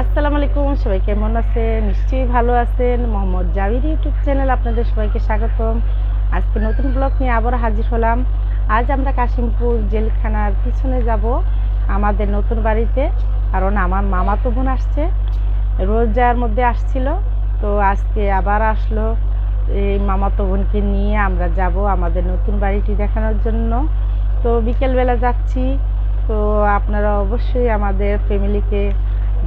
আসসালামু আলাইকুম, সবাই কেমন আছেন? নিশ্চয়ই ভালো আছেন। মোহাম্মদ জাবির ইউটিউব চ্যানেল আপনাদের সবাইকে স্বাগতম। আজকে নতুন ব্লগ নিয়ে আবার হাজির হলাম। আজ আমরা কাশিমপুর জেলখানার পিছনে যাব, আমাদের নতুন বাড়িতে। কারণ আমার মামাতো বোন আসছে রোজার মধ্যে আসছিল। তো আজকে আবার আসলো। এই মামাতো বোনকে নিয়ে আমরা যাব আমাদের নতুন বাড়িটি দেখানোর জন্য। তো বিকেলবেলা যাচ্ছি। তো আপনারা অবশ্যই আমাদের ফ্যামিলিকে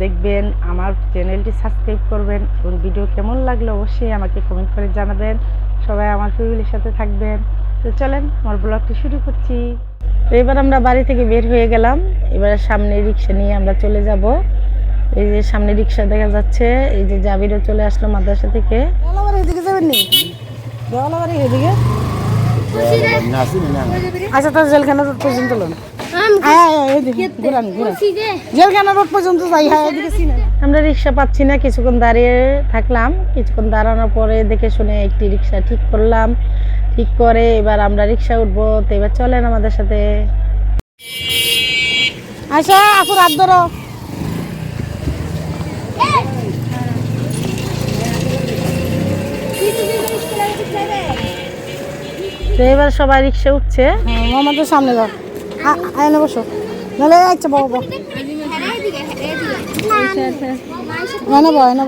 দেখবেন আমার চ্যানেলটি সাবস্ক্রাইব করবেন এবং ভিডিও কেমন লাগল অবশ্যই আমাকে কমেন্ট করে জানাবেন। সবাই আমার ফ্যামিলির সাথে থাকবেন। তো চলেন আমার ব্লগটি শুরু করছি। তো এবার আমরা বাড়ি থেকে বের হয়ে গেলাম। এবার সামনে রিক্সা নিয়ে আমরা চলে যাব। এই যে সামনে রিক্সা দেখা যাচ্ছে। এই যে জাবিরও চলে আসলো মাদ্রাসা থেকে। দেওয়ালাবাড়ি এদিকে যাবেন নি? এদিকে? আচ্ছা তার জেলখানা রোড পর্যন্ত লোন। হ্যাঁ এদিকে ঘুরান ঘুরান। জেলখানা রোড পর্যন্ত যাই হ্যাঁ এদিকে আমরা রিক্সা পাচ্ছি না কিছুক্ষণ দাঁড়িয়ে থাকলাম। কিছুক্ষণ দাঁড়ানোর পরে দেখে শুনে একটি রিক্সা ঠিক করলাম। ঠিক করে এবার আমরা রিক্সা উঠবো তো এবার চলেন আমাদের সাথে। আচ্ছা আপু রাত ধরো। তো এবার সবাই রিক্সা উঠছে। আমাদের সামনে যাও আয়না বসো নাহলে আচ্ছা বাবা বাবা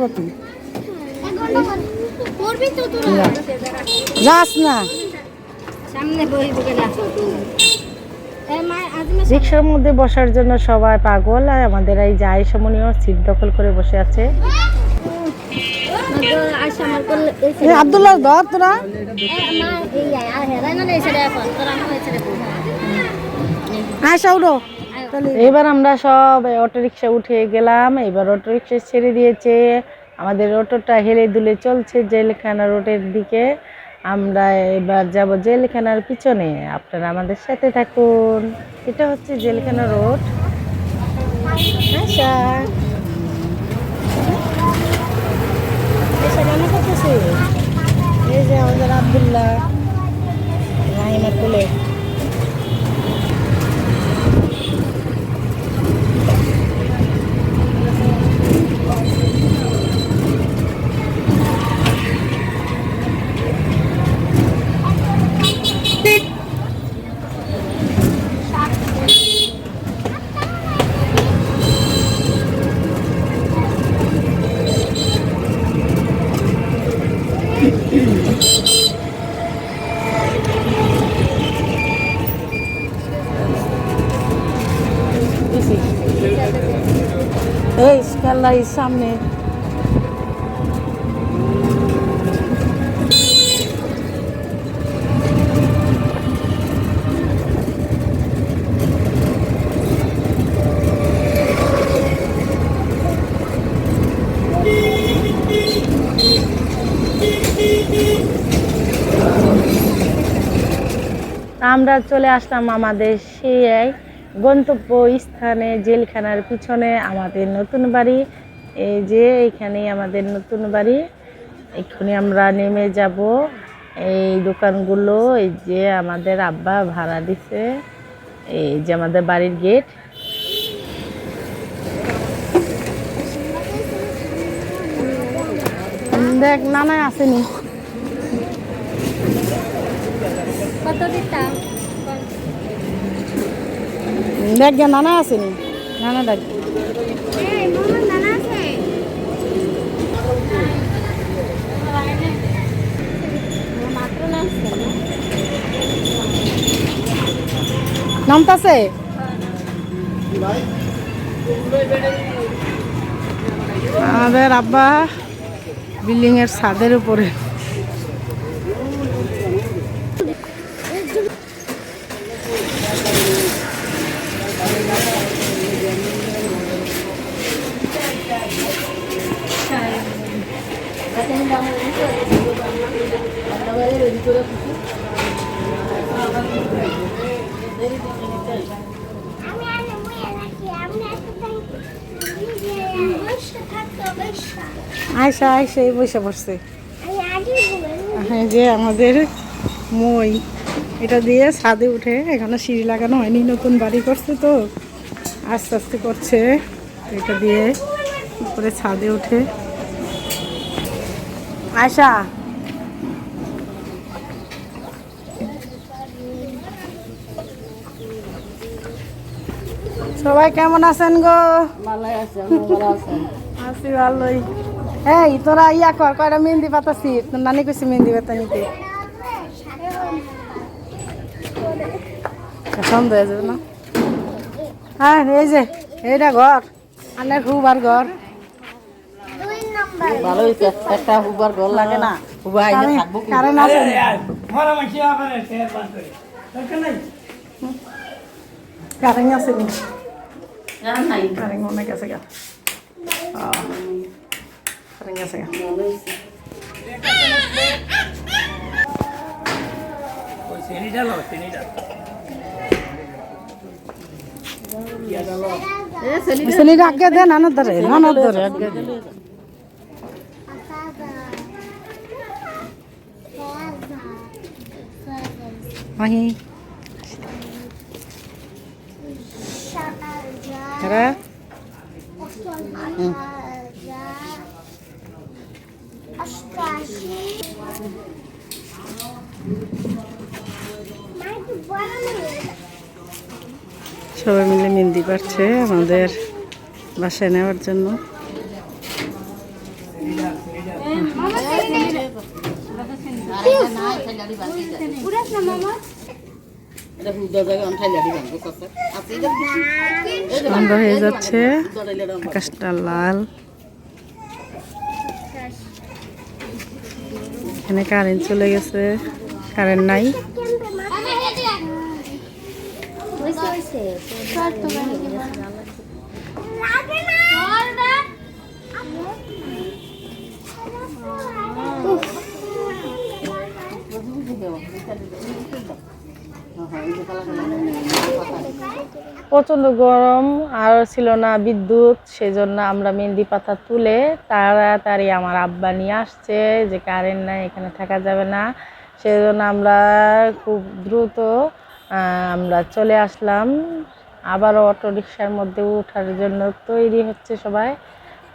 তুমি যাস না রিক্সার মধ্যে বসার জন্য সবাই পাগল আর আমাদের এই যাই সমনীয় সিট দখল করে বসে আছে আব্দুল্লাহ ধর তোরা আয়সা উঠো এবার আমরা সব অটো রিক্সা উঠে গেলাম। এবার অটো রিক্সা ছেড়ে দিয়েছে। আমাদের অটোটা হেলে দুলে চলছে জেলখানা রোডের দিকে। আমরা এবার যাব জেলখানার পিছনে। আপনারা আমাদের সাথে থাকুন। এটা হচ্ছে জেলখানা রোড। আচ্ছা এই যে আমাদের আবদুল্লাহ। রাহিমা তুলে এই সামনে। আমরা চলে আসলাম আমাদের সেই গন্তব্য স্থানে জেলখানার পিছনে আমাদের নতুন বাড়ি। এই যে এখানে আমাদের নতুন বাড়ি। এক্ষুনি আমরা নেমে যাব এই দোকানগুলো। এই যে আমাদের আব্বা ভাড়া দিছে। এই যে আমাদের বাড়ির গেট। দেখ নানায় আসেনি। কত দিতাম? দেখ গে নানা আসেনি নানা আসছে নামতাছে আমাদের আব্বা বিল্ডিং এর ছাদের উপরে। আয়সা আয়সা এই বসে পড়ছে এই যে আমাদের মই, এটা দিয়ে ছাদে উঠে এখনও সিঁড়ি লাগানো হয়নি, নতুন বাড়ি করছে তো, আস্তে আস্তে করছে। এটা দিয়ে উপরে ছাদে উঠে। আয়সা সবাই কেমন আছেন গো? আছি ভালোই। এই তোরা ইয়া কর কয়টা মেহেন্দি পাতাছি তোর নানি কইছে মেহেন্দি পাতা নিতে। সন্দেহ হয়ে যাবে না। হ্যাঁ এই যে এইটা ঘর। আনের হুবার ঘর। দুই নম্বর ভালো হয়েছে একটা হুবার ঘর লাগে না। হুবা কারেন্ট আছে? কারেন্ট আছে নি জান নাই কারেন্ট অনেক আছে গা কারেন্ট আছে গা ভালো হয়েছে এ ছেলে ছেলেটা আগে দেন আনার ধরে আনার ধরে আগে দেন মাহি সবাই মিলে মেহেন্দি পাচ্ছে আমাদের বাসায় নেওয়ার জন্য। মামা? সন্ধ্যা হয়ে যাচ্ছে আকাশটা লাল। এখানে কারেন্ট চলে গেছে কারেন্ট নাই। লাগে প্রচণ্ড গরম আর ছিল না বিদ্যুৎ সেই জন্য আমরা মেহেন্দি পাতা তুলে তাড়াতাড়ি আমার আব্বা নিয়ে আসছে যে কারেন্ট নাই, এখানে থাকা যাবে না। সেই জন্য আমরা খুব দ্রুত আমরা চলে আসলাম। আবারও অটো রিক্সার মধ্যে ওঠার জন্য তৈরি হচ্ছে সবাই।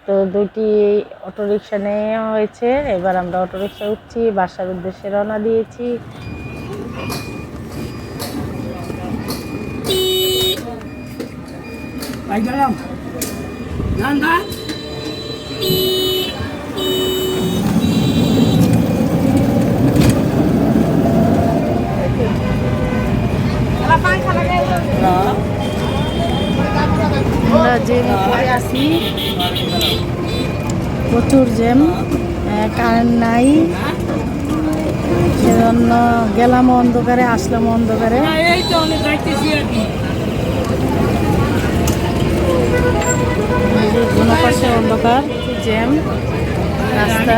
তো দুটি অটো রিক্সা নেওয়া হয়েছে। এবার আমরা অটো রিক্সা উঠছি, বাসার উদ্দেশ্যে রওনা দিয়েছি। আমরা পরে আছি প্রচুর জ্যাম কারেন্ট নাই। সেজন্য গেলাম অন্ধকারে আসলাম অন্ধকারে এই যে দুনো পাশে অন্ধকার জ্যাম রাস্তা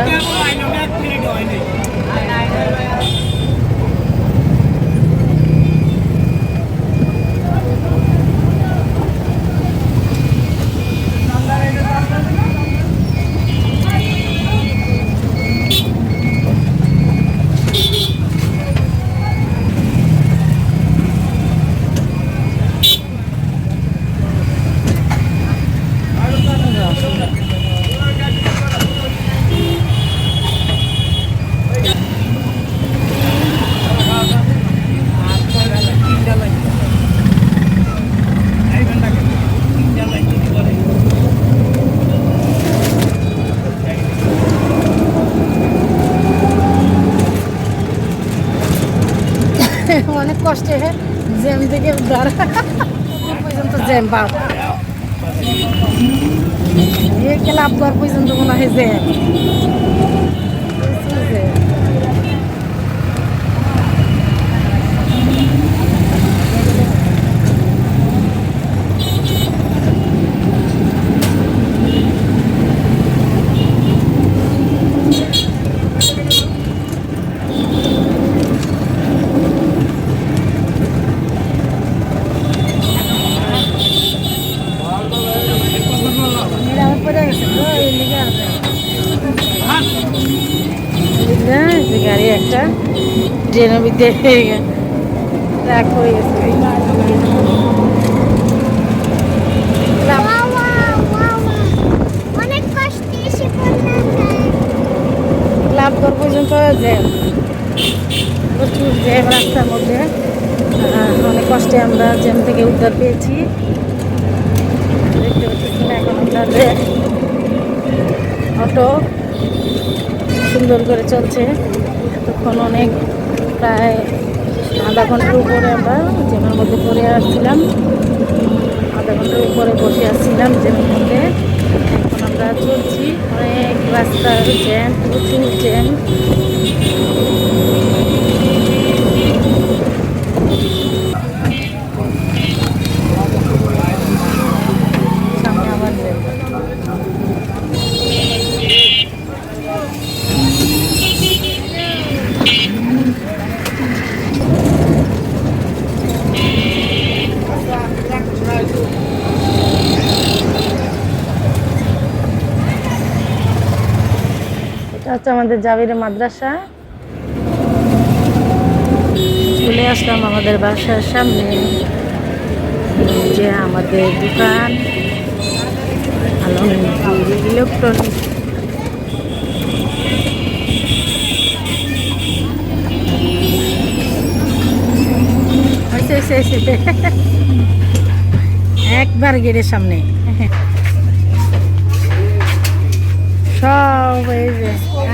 অনেক কষ্টে জ্যাম থেকে উদ্ধার পর্যন্ত জ্যাম পাও এই ক্লাব ঘর পর্যন্ত মনে হয় জ্যাম। না যে গাড়ি একটা ট্রেনের ভিতরে ট্র্যাক হয়ে গেছে। ক্লাবঘর পর্যন্ত জ্যাম প্রচুর জ্যাম রাস্তার মধ্যে অনেক কষ্টে আমরা জ্যাম থেকে উদ্ধার পেয়েছি। দেখতে পাচ্ছি অটো। সুন্দর করে চলছে। এতক্ষণ অনেক প্রায় আধা ঘণ্টার উপরে আমরা জেমের মধ্যে পরে আসছিলাম। আধা ঘণ্টার উপরে বসে আসছিলাম জেমের মধ্যে। এখন আমরা চলছি অনেক রাস্তা জ্যাম প্রচুর জ্যাম সামনে আবার জ্যাম এটা হচ্ছে আমাদের জাবিরের মাদ্রাসা। চলে আসলাম আমাদের বাসার সামনে। যে আমাদের দোকান। ইলেকট্রনিক। একবার গেটের সামনে। সব এই যে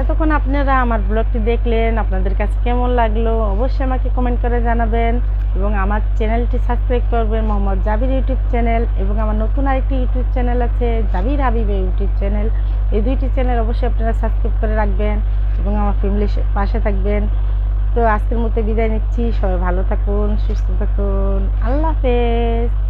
এতক্ষণ আপনারা আমার ব্লগটি দেখলেন, আপনাদের কাছে কেমন লাগল অবশ্যই আমাকে কমেন্ট করে জানাবেন এবং আমার চ্যানেলটি সাবস্ক্রাইব করবেন, মোহাম্মদ জাবির ইউটিউব চ্যানেল এবং আমার নতুন আরেকটি ইউটিউব চ্যানেল আছে, জাবির হাবিবে ইউটিউব চ্যানেল। এই দুইটি চ্যানেল অবশ্যই আপনারা সাবস্ক্রাইব করে রাখবেন এবং আমার ফ্যামিলির পাশে থাকবেন। তো আজকের মতো বিদায় নিচ্ছি, সবাই ভালো থাকুন, সুস্থ থাকুন, আল্লাহ হাফেজ।